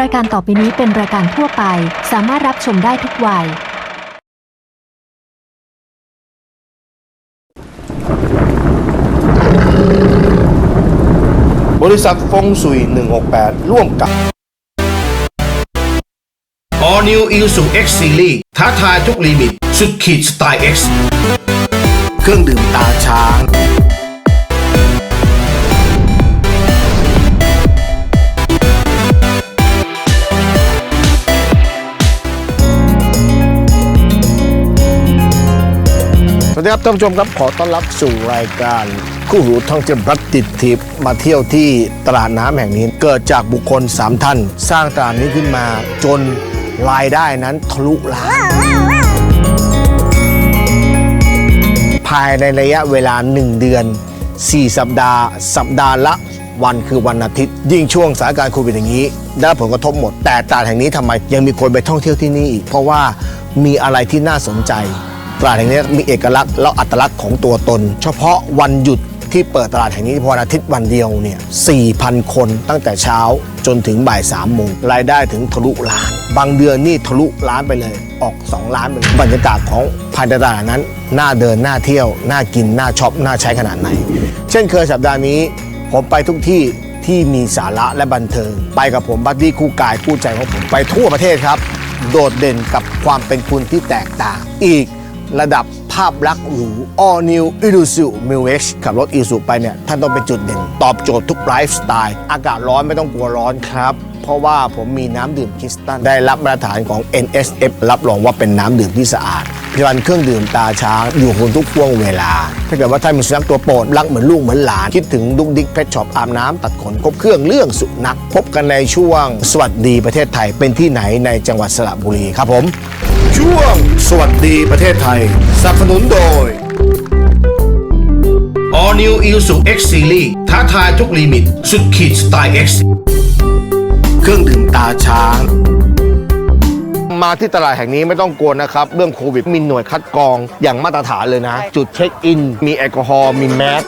รายการต่อไปนี้เป็นรายการทั่วไป สามารถรับชมได้ทุกวัย บริษัทฟงสุย 168 ร่วมกับ All New Isuzu X Series ท้าทายทุกลิมิต สุดขีดสไตล์ X เครื่องดื่มตาช้าง ดีครับท่านผู้ชมครับขอต้อนรับสู่รายการคู่หูท่องเที่ยวรัฐติดทิพย์มาเที่ยวที่ตลาดน้ำแห่งนี้ เกิดจากบุคคล 3 ท่าน สร้างตลาดนี้ขึ้นมาจนรายได้นั้นทะลุล้านภายในระยะเวลา 1 เดือน 4 สัปดาห์ สัปดาห์ละวันคือวันอาทิตย์ ยิ่งช่วงสถานการณ์โควิดอย่างนี้ได้ผลกระทบหมด แต่ตลาดแห่งนี้ทำไมยังมีคนไปท่องเที่ยวที่นี่อีกเพราะว่ามีอะไรที่น่าสนใจ ตลาดแห่งนี้มีเอกลักษณ์และอัตลักษณ์ของตัวตน เฉพาะวันหยุดที่เปิดตลาดแห่งนี้วันอาทิตย์วันเดียวเนี่ย 4,000 คนตั้งแต่เช้าจนถึงบ่าย3โมงรายได้ถึงทะลุล้าน บางเดือนนี่ทะลุล้านไปเลย ออก 2 ล้านไปเลยบรรยากาศของภายในตลาดนั้น น่าเดิน น่าเที่ยว น่ากิน น่าช็อป น่าใช้ขนาดไหน เช่นเคยสัปดาห์นี้ ผมไปทุกที่ที่มีสาระและบันเทิง ไปกับผมบัดดี้คู่กายคู่ใจของผมไปทั่วประเทศครับ โดดเด่นกับความเป็นคุณที่แตกต่างอีก ระดับภาพลักษณ์หรู All New Isuzu m i x ขับรถ Isuzu ไปเนี่ย ท่านต้องเป็นจุดเด่น ตอบโจทย์ทุกไลฟ์สไตล์ อากาศร้อนไม่ต้องกลัวร้อนครับ เพราะว่าผมมีน้ำดื่มคริสตัลได้รับมาตรฐานของ NSF รับรองว่าเป็นน้ำดื่มที่สะอาดผลิตภัณฑ์เครื่องดื่มตาช้างอยู่บคุณทุกช่วงเวลา ถ้าเกิดว่าท่านมีสุนัขตัวโปรดรักเหมือนลูกเหมือนหลาน คิดถึงดุกดิ๊กเพชช็อปอาบน้ำตัดขนครบเครื่องเรื่องสุนัขพบกันในช่วง สวัสดีประเทศไทยเป็นที่ไหนในจังหวัดสระบุรีครับผมช่วง สวัสดีประเทศไทย สนับสนุนโดย All New Isuzu X Series ท้าทายทุกลิมิต สุดขีดสไตล์ X เครื่องดื่มตาช้าง มาที่ตลาดแห่งนี้ไม่ต้องกลัวนะครับ เรื่องโควิดมีหน่วยคัดกรองอย่างมาตรฐานเลยนะ จุดเช็คอิน มีแอลกอฮอล์มีแมส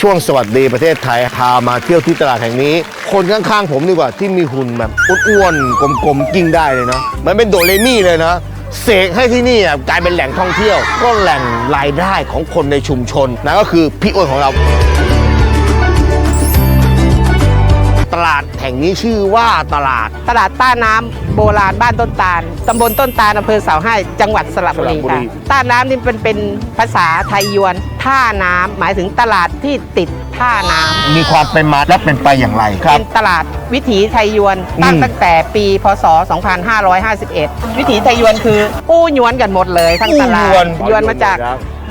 ช่วงสวัสดีประเทศไทยพามาเที่ยวที่ตลาดแห่งนี้ คนข้างๆผมดีกว่าที่มีหุ่นแบบอ้วนๆกลมๆกิ้งได้เลยเนาะมันเป็นโดเรมี่เลยนะเสกให้ที่นี่กลายเป็นแหล่งท่องเที่ยว ก็แหล่งรายได้ของคนในชุมชนนั่นก็คือพี่อ้วนของเรา ตลาดแห่งนี้ชื่อว่าตลาด ตลาดต้าน้ำโบราณบ้านต้นตาลตำบลต้นตาลอำเภอเสาให้จังหวัดสระบุรีสระบุรี ค่ะ ต้าน้ำนี่เป็นเป็นภาษาไทยยวน ท่าน้ำหมายถึงตลาดที่ติด ท่าน้ำ มีความเป็นมาและเป็นไปอย่างไรครับ เป็นตลาดวิถีไทยยวนตั้งอืมตั้งแต่ปีพศ 2551 วิถีไทยยวนคืออู้ยวนกันหมดเลยทั้งตลาดยวนมาจาก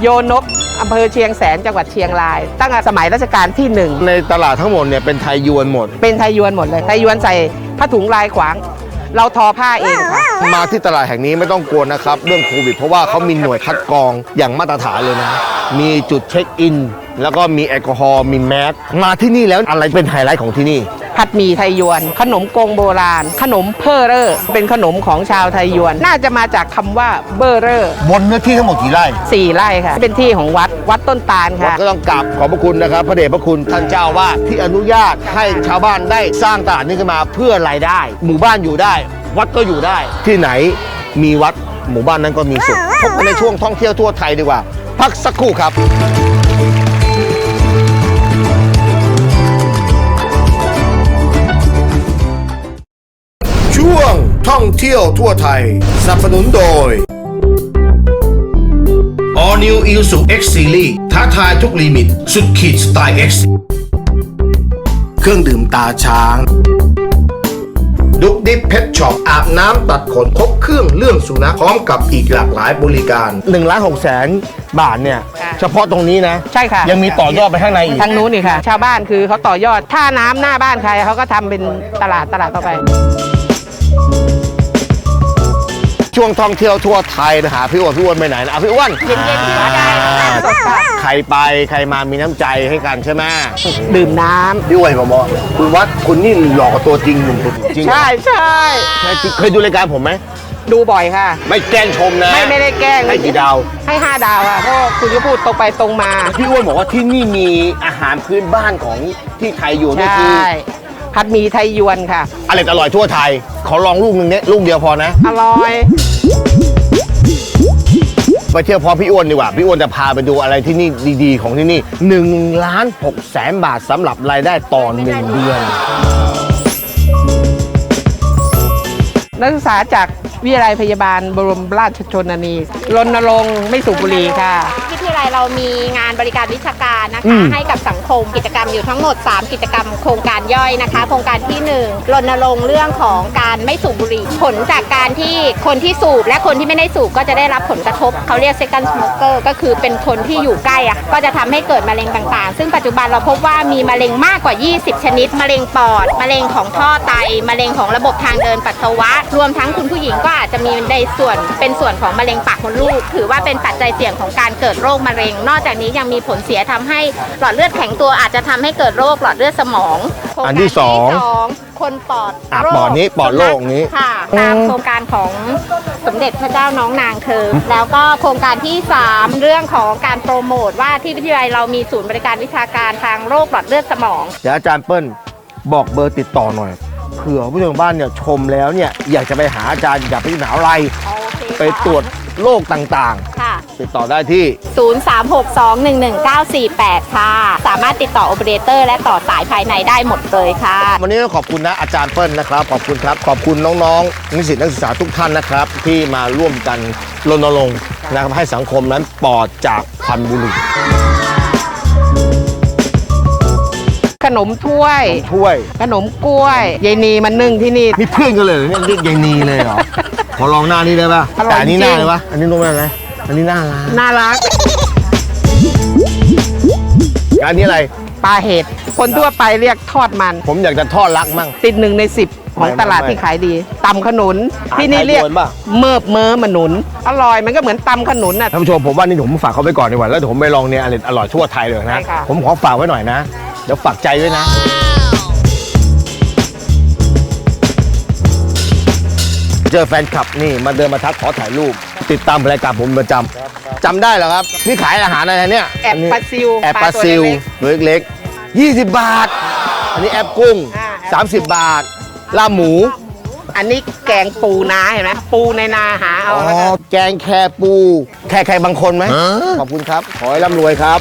โยนกอำเภอเชียงแสนจังหวัดเชียงราย ตั้งแต่สมัยรัชกาลที่หนึ่งในตลาดทั้งหมดเนี่ยเป็นไทยยวนหมด เป็นไทยยวนหมดเลยไทยยวนใส่ผ้าถุงลายขวาง เราทอผ้าเองค่ะ มาที่ตลาดแห่งนี้ไม่ต้องกลัวนะครับ เรื่องโควิด เพราะว่าเขามีหน่วยคัดกรองอย่างมาตรฐานเลยนะ มีจุดเช็คอิน แล้วก็มีแอลกอฮอล์มีแมสมาที่นี่แล้วอะไรเป็นไฮไลท์ของที่นี่ ผัดหมี่ไทยยวน ขนมกงโบราณ ขนมเพอเรอร์เป็นขนมของชาวไทยยวน น่าจะมาจากคำว่าเบอร์เรอร์บนเนื้อที่ทั้งหมดกี่ไร่สี่ไร่ค่ะ เป็นที่ของวัดวัดต้นตาลวัดค่ะ ก็ต้องกราบขอบพระคุณนะครับ พระเดชพระคุณท่านเจ้าวาดที่อนุญาตให้ชาวบ้านได้สร้างตลาดนี้ขึ้นมาเพื่อรายได้ หมู่บ้านอยู่ได้ วัดก็อยู่ได้ ที่ไหนมีวัดหมู่บ้านนั้นก็มีสุขพบกันในช่วงท่องเที่ยวทั่วไทยดีกว่า พักสักครู่ครับ ท่องเที่ยวทั่วไทย สนับสนุนโดย All New Isuzu X Series ท้าทายทุกลิมิต สุดขีดสไตล์ X เครื่องดื่มตาช้าง ดุกดิบเพชช็อปอาบน้ำตัดขนครบเครื่องเรื่องสุนัขพร้อมกับอีกหลากหลายบริการ 1ล้าน6แสนบาทเนี่ยค่ะเฉพาะตรงนี้นะ ใช่ค่ะ ยังมีต่อยอดไปข้างในอีก ทางนู้นนี่ค่ะ ชาวบ้านคือเขาต่อยอดท่าน้ำหน้าบ้านใครเขาก็ทำเป็นตลาดตลาดต่อไป ช่วงท่องเที่ยวทั่วไทยนะหาพี่อ้วนพี่อ้วนไปไหนนะอะพี่อ้วนเย็นๆที่วัดได้อ่าสดค่ะใครไปใครมามีน้ำใจให้กันใช่ไหมดื่มน้ำพี่อ้วนบอกว่าคุณวัดคุณนี่หลอกกว่าตัวจริงหนุ่มจริงเหรอใช่ใช่ใช่จริงเคยดูรายการผมไหมดูบ่อยค่ะ ไม่แกล้งชมนะไม่ไม่ได้แกล้งให้กี่ดาว ให้ห้าดาวค่ะเพราะคุณก็พูดตรงไปตรงมา พี่อ้วนบอกว่าที่นี่มีอาหารพื้นบ้านของที่ไทยอยู่นี่ใช่คือผัดหมี่ไทยยวนค่ะอร่อยอร่อยทั่วไทย ขอลองลูกหนึ่งเนี่ยลูกเดียวพอนะ อร่อย ไปเที่ยวพร้อมพี่อ้วนดีกว่า พี่อ้วนจะพาไปดูอะไรที่นี่ดีๆ ของที่นี่1ล้าน6แสนบาทสำหรับรายได้ต่อหนึ่งเดือน นักศึกษาจากวิทยาลัยพยาบาลบรมราชชนนีรณรงค์ไม่สูบบุหรี่ค่ะ เรามีงานบริการวิชาการนะอืคะมให้กับสังคมกิจกรรมอยู่ทั้งหมด 3 กิจกรรมโครงการย่อยนะคะ โครงการที่1รณรงค์เรื่องของการไม่สูบบุหรี่ ผลจากการที่คนที่สูบและคนที่ไม่ได้สูบก็จะได้รับผลกระทบ เขาเรียก second smoker ก็คือเป็นคนที่อยู่ใกล้อะก็จะทำให้เกิดมะเร็งต่างๆ ซึ่งปัจจุบันเราพบว่ามีมะเร็งมากกว่า 20 ชนิด มะเร็งปอด มะเร็งของท่อไต มะเร็งของระบบทางเดินปัสสาวะ รวมทั้งคุณผู้หญิงก็อาจจะมีในส่วนเป็นส่วนของมะเร็งปากมดลูก ถือว่าเป็นปัจจัยเสี่ยงของการเกิดโรคมะเร็งนอกจากนี้ยังมีผลเสียทำให้หลอดเลือดแข็งตัวอาจจะทำให้เกิดโรคหลอดเลือดสมองโครงอัการนที่สองคนปอดอะโรคปอดนี้ปอดโรคนี้ค่ะตามโครงการของสมเด็จพระเจ้าน้องนางเธอแล้วก็โครงการที่3เรื่องของการโปรโมทว่าที่วิทยาลัยเรามีศูนย์บริการวิชาการทางโรคหลอดเลือดสมอง เดี๋ยวอาจารย์เปิ้ลบอกเบอร์ติดต่อหน่อยเผื่อผู้ชมบ้านเนี่ยชมแล้วเนี่ยอยากจะไปหาอาจารย์อยากไปที่มหาอะไร โอเคไปตรวจโรคต่างค่ะๆ ติดต่อได้ที่ 0362111948 ค่ะ สามารถติดต่อโอเปอเรเตอร์และต่อสายภายในได้หมดเลยค่ะ วันนี้ต้องขอบคุณนะอาจารย์เปิ้ลนะครับ ขอบคุณครับ ขอบคุณน้องๆนิสิตนักศึกษาทุกท่านนะครับ ที่มาร่วมกันรณรงค์นะครับให้สังคมนั้นปลอดจากควันบุหรี่ขนมถ้วย ถ้วย ขนมกล้วยยายนีมันนึ่งที่นี่ นี่เพื่อนกันเลยเหรอเนี่ยเรียกยายนีเลยเหรอ ขอลองหน้านี้ได้ป่ะอร่อยแต่อันนี้หน้าจริง เลยวะอันนี้นุ่มอะไรนะ อันนี้หน้าร้านน่ารัก อันนี้อะไร ปลาเห็ด คนทั่วไปเรียกทอดมัน ผมอยากจะทอดรักมั่ง ติดหนึ่งในสิบของไม่ตลาดไม่ที่ขายดีตำขนุนอาหารที่นี่เรียกไทยยวนป่ะเมิบเม้อมะหนุน อร่อยมันก็เหมือนตำขนุนน่ะท่านผู้ชมผมว่านี่ผมฝากเขาไปก่อนดีกว่าแล้วเดี๋ยวผมไปลองเนี่ยอร่อยอร่อยทั่วไทยเลยนะใช่ค่ะผมขอฝากไว้หน่อยนะ เดี๋ยวฝากใจไว้นะเจอแฟนคลับนี่มาเดินมาทักขอถ่ายรูป ติดตามรายการผมประจำจำได้เหรอครับ นี่ขายอาหารอะไรเนี่ยแอบปลาซิวแอบปลาตัวซิลเล็กตัวเล็กๆ20 บาท อันนี้แอบกุ้งอ่าแอบ30 บาทลาบหมู อันนี้แกงปูนาเห็นไหมปูในนาหาเอาอ๋อแล้วกันแกงแคปู แค่ใครบางคนไหมขอบคุณครับ ขอให้ร่ำรวยครับ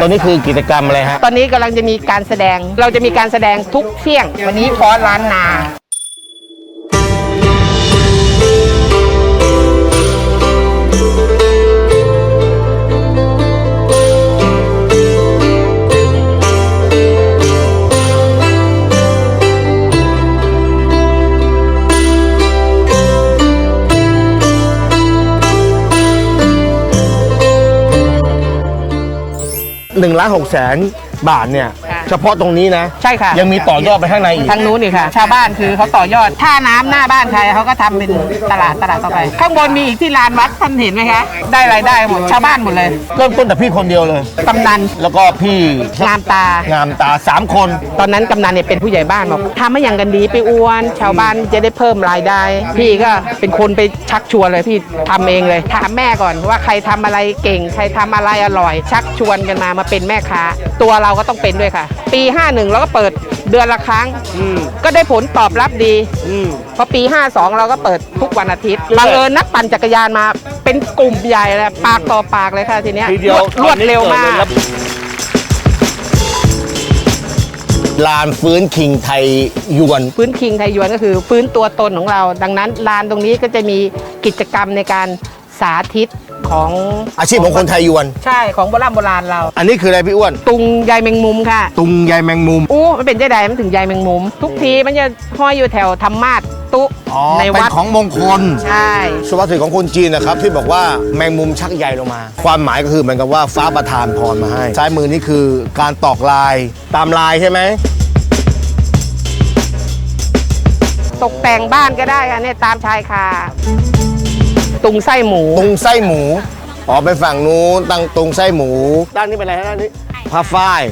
ตอนนี้คือกิจกรรมอะไรฮะ ตอนนี้กำลังจะมีการแสดง เราจะมีการแสดงทุกเที่ยง วันนี้ฟอสร้านนา 1นึ่งล้านหกแสนบาทเนี่ย เฉพาะตรงนี้นะ ใช่ค่ะ ยังมีต่อยอดไปข้างในอีก ทางนู้นนี่ค่ะ ชาวบ้านคือเขาต่อยอดท่าน้ำหน้าบ้านใครเขาก็ทำเป็นตลาดตลาดต่อไป ข้างบนมีอีกที่ลานวัดท่านเห็นไหมคะได้รายได้หมดชาวบ้านหมดเลยเริ่มต้นแต่พี่คนเดียวเลย กำนันแล้วก็พี่งามตา งามตาสามคน ตอนนั้นกำนันเนี่ยเป็นผู้ใหญ่บ้านบอกทำให้อย่างกันดีไปอวน ชาวบ้านจะได้เพิ่มรายได้ พี่ก็เป็นคนไปชักชวนเลยพี่ทำเองเลยถามแม่ก่อนว่าใครทำอะไรเก่ง ใครทำอะไรอร่อย ชักชวนกันมามาเป็นแม่ค้า ตัวเราก็ต้องเป็นด้วยค่ะปี 51 เราก็เปิดเดือนละครั้งก็ได้ผลตอบรับดีพอปี 52 เราก็เปิดทุกวันอาทิตย์บังเอิญนักปั่นจักรยานมาเป็นกลุ่มใหญ่เลยปากต่อปากเลยค่ะทีเนี้ยทีเดียวรวดเร็วมาก ลานฟื้นคิงไทยยวน ฟื้นคิงไทยยวนก็คือฟื้นตัวตนของเรา ดังนั้นลานตรงนี้ก็จะมีกิจกรรมในการสาธิต ของอาชีพของคนไทยยวน ใช่ของโบราณโบราณเรา อันนี้คืออะไรพี่อ้วน ตุงใยแมงมุมค่ะ ตุงใยแมงมุมอู้มันเป็นใจใดมันถึงใยแมงมุม ทุกทีมันจะห้อยอยู่แถวธรรมาสตุอ๋อในเป็นวัดของมงคลใช่ สุภาษิตของคนจีนนะครับ ที่บอกว่าแมงมุมชักใยลงมา ความหมายก็คือเหมือนกับว่าฟ้าประทานพรมาให้ ซ้ายมือนี่คือการตอกลายตามลายใช่ไหม ตกแต่งบ้านก็ได้ค่ะเนี่ยตามชายคา ตุงไส้หมู ตุงไส้หมูอ๋อไปฝั่งนู้นตั้งตุงไส้หมูด้านนี้เป็นอะไรฮะด้านนี้ผ้าฝ้าย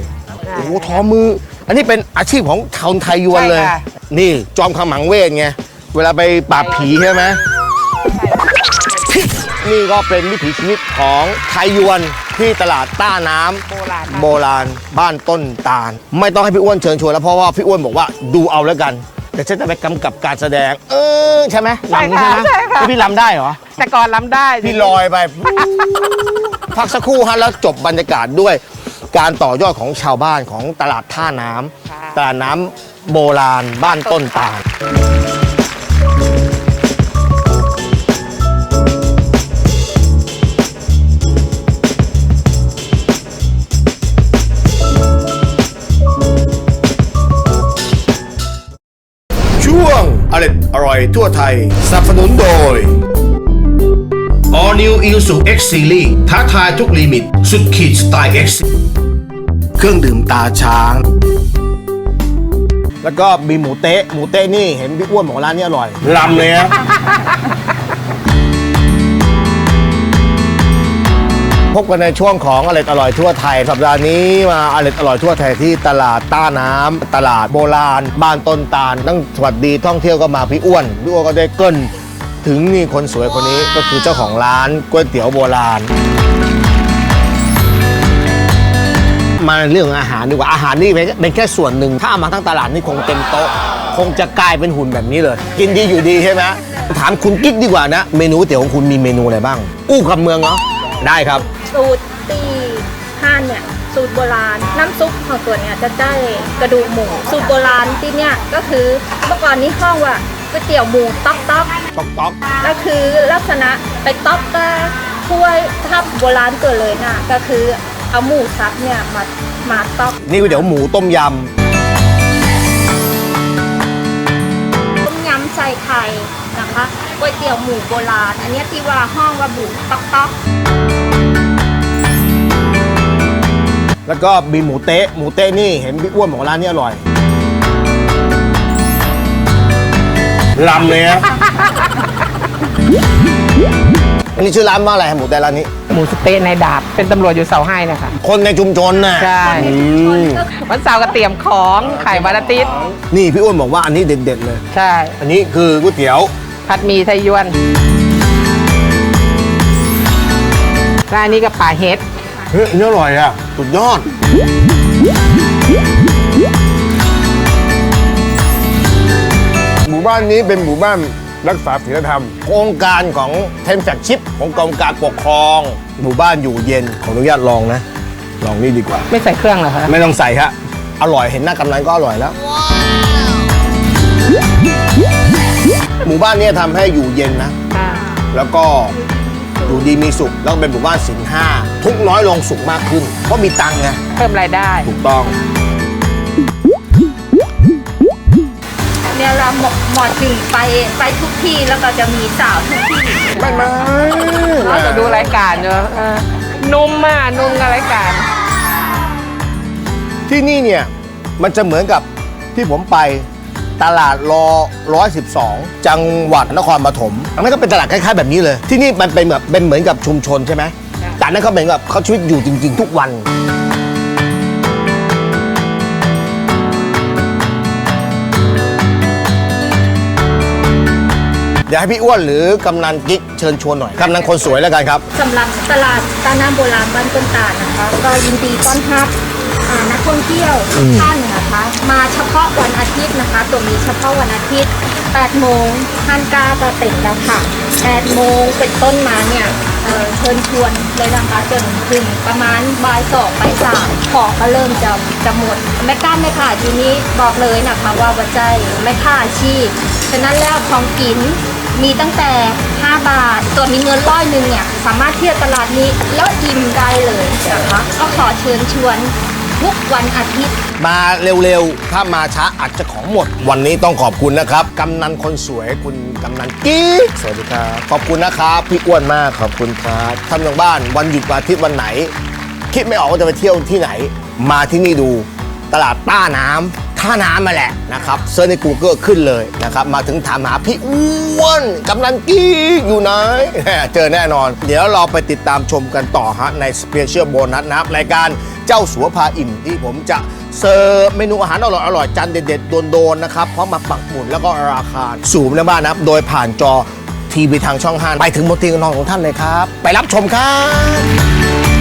โอ้โหทอมือ อันนี้เป็นอาชีพของคนไทยยวนเลย ใช่ค่ะ นี่จอมขมังเวทไงเวลาไปปราบผีใช่ไหมนี่ก็เป็นวิถีชีวิตของไทยยวนที่ตลาดต้าน้ำ โบราณโบราณบ้านต้นตาล ไม่ต้องให้พี่อ้วนเชิญชวนแล้วเพราะว่าพี่อ้วนบอกว่าดูเอาแล้วกัน แต่ฉันจะไปกำกับการแสดง เออใช่ไหมใช่ลำค่ะใช่ไหมใช่ค่ะพี่ลำได้เหรอ แต่ก่อนล้ำได้พี่ลอยไป พักสักครู่ฮะแล้วจบบรรยากาศด้วย การต่อยอดของชาวบ้านของตลาดท่าน้ำค่ะตลาดน้ำโบราณบ้านต้นตาล ช่วงอร่อยอร่อยทั่วไทยสนับสนุนโดย All New Isuzu X Series ท้าทายทุกลิมิต สุดขีดสไตล์ X เครื่องดื่มตาช้าง แล้วก็มีหมูเต๊ะ หมูเต๊ะนี่เห็นพี่อ้วนบอกว่าร้านนี้อร่อย ลำเลยนะพบกันในช่วงของอร่อยอร่อยทั่วไทย สัปดาห์นี้มาอร่อยอร่อยทั่วไทยที่ตลาดต้าน้ำตลาดโบราณ บ้านต้นตาล ตั้งสวัสดีท่องเที่ยวก็มาพี่อ้วนพี่อ้วนก็ได้เกริน ถึงนี่คนสวยคนนี้ก็คือเจ้าของร้านก๋วยเตี๋ยวโบราณ มาเรื่องอาหารดีกว่าอาหารนี่เป็นเป็นแค่ส่วนหนึ่ง ถ้าเอามาทั้งตลาดนี่คงเต็มโต๊ะ คงจะกลายเป็นหุ่นแบบนี้เลย กินดีอยู่ดีใช่ไหมถามคุณกิ๊กดีกว่านะ เมนูก๋วยเตี๋ยวของคุณมีเมนูอะไรบ้าง อู้กับเมืองเนาะได้ครับ สูตรตีห้านเนี่ยสูตรโบราณ น้ำซุปของตัวเนี่ยจะได้กระดูกหมูสูตรโบราณที่เนี่ยก็คือเมื่อก่อนนี้ห้องว่า ก๋วยเตี๋ยวหมูต๊อกต๊อกต๊อกต๊อกก็คือลักษณะไปต๊อกก็ถ้วยถ้าโบราณเกิดเลยนะก็คือเอาหมูซับเนี่ยมามาต๊อกนี่ก๋วยเตี๋ยวหมูต้มยต้มยำใส่ไข่นะคะก๋วยเตี๋ยวหมูโบราณ อันเนี้ยที่ว่าห้องว่าหมูต๊อกต๊อกำแล้วก็มีหมูเต๊ะหมูเต๊ะนี่เห็นพี่อ้วนบอกว่าร้านนี้อร่อย ลำเลยนะอันนี้ชื่อร้านว่าอะไรครับหมูเต๊ะร้านนี้ หมูสะเต๊ะในดาบ เป็นตำรวจอยู่เสาให้นะคะคนในชุมชนน่ะใช่อืมวันเสาร์ก็เตรียมของไข่วันอาทิตย์นี่พี่อ้วนบอกว่าอันนี้เด็ดๆเลย ใช่ อันนี้คือก๋วยเตี๋ยว ผัดหมีไทยยวนร้านนี้ก็ป่าเฮ็ด เฮ้ยอันนี้อร่อยอะ สุดยอด บ้านนี้เป็นหมู่บ้านรักษาศีลธรรม โครงการของเทนแฟกชิปของกรมการปกครอง หมู่บ้านอยู่เย็นขออนุญาตลองนะ ลองนี่ดีกว่า ไม่ใส่เครื่องเหรอคะไม่ต้องใส่ฮะอร่อยเห็นหน้ากำนันก็อร่อยแล้ว หมู่บ้านเนี้ทำให้อยู่เย็นนะ อ่าแล้วก็อยู่ดีมีสุข แล้วก็เป็นหมู่บ้านสินห้าทุกข์น้อยลงสุขมากขึ้น เพราะมีตังค์ไงเพิ่มรายได้ ถูกต้อง เนี่ยเราหมอหมอถึงไปไปทุกที่แล้วก็จะมีสาวทุกที่ไม่ไม่เราจะดูรายการเนอะเออนุ่มมากนุ่มกับรายการ ที่นี่เนี่ย มันจะเหมือนกับที่ผมไปตลาดรอ112 จังหวัดนครปฐมอันนั้นก็เป็นตลาดคล้ายๆแบบนี้เลย ที่นี่มันเป็นแบบเป็นเหมือนกับชุมชนใช่ไหมแต่อันนั้นเขาเหมือนกับเขาชีวิตอยู่จริง ๆ ทุกวัน เดี๋ยวให้พี่อ้วนหรือกำนันกิ๊กเชิญชวนหน่อยกำนันคนสวยแล้วกันครับ สำหรับตลาดตาน้ำโบราณบ้านต้นตาลนะคะ ก็ยินดีต้อนรับอ่านักท่องเที่ยวทุกท่านนะคะ มาเฉพาะวันอาทิตย์นะคะ ตัวนี้เฉพาะวันอาทิตย์ 8 โมงท่านกาก็ติดแล้วค่ะ 8 โมงเป็นต้นมาเนี่ยเอ่อเชิญชวนเลยนะคะจนถึงประมาณบ่ายสองบ่ายสามของก็เริ่มจะจะหมดแม่ก้านแม่ขายทีนี้บอกเลยนะคะว่าวัใจแม่ค้าอาชีพฉะนั้นแล้วของกิน มีตั้งแต่ 5 บาทตัวมีเงินร้อยหนึ่งเนี่ยสามารถเที่ยวตลาดนี้แล้วอิ่มได้เลยนะคะก็ขอเชิญชวนทุกวันอาทิตย์ มาเร็วๆ ถ้ามาช้าอาจจะของหมด วันนี้ต้องขอบคุณนะครับ กำนันคนสวยคุณกำนันกิ๊กสวัสดีครับ ขอบคุณนะครับ พี่อ้วนมากขอบคุณครับท่านทางบ้านวันหยุดวันอาทิตย์วันไหน คิดไม่ออกว่าจะไปเที่ยวที่ไหน มาที่นี่ดู ตลาดต้าน้ำ ท่าน้ำมาแหละนะครับเซิร์ชใน Google ขึ้นเลยนะครับมาถึงถามหาพี่อ้วนกำนันกิ๊กอยู่ไหนเจอแน่นอน เดี๋ยวเราไปติดตามชมกันต่อฮะในสเปเชียลโบนัสนะครับรายการเจ้าสัวพาอิ่มที่ผมจะเสิร์ฟเมนูอาหารอร่อยอร่อยๆจานเด็ดๆโดนๆนะครับเพราะมาปักหมุดแล้วก็ราคาสูงนะบ้านนะครับโดยผ่านจอทีวีทางช่อง5ไปถึงบนเตียงนอนของท่านเลยครับ ไปรับชมครับ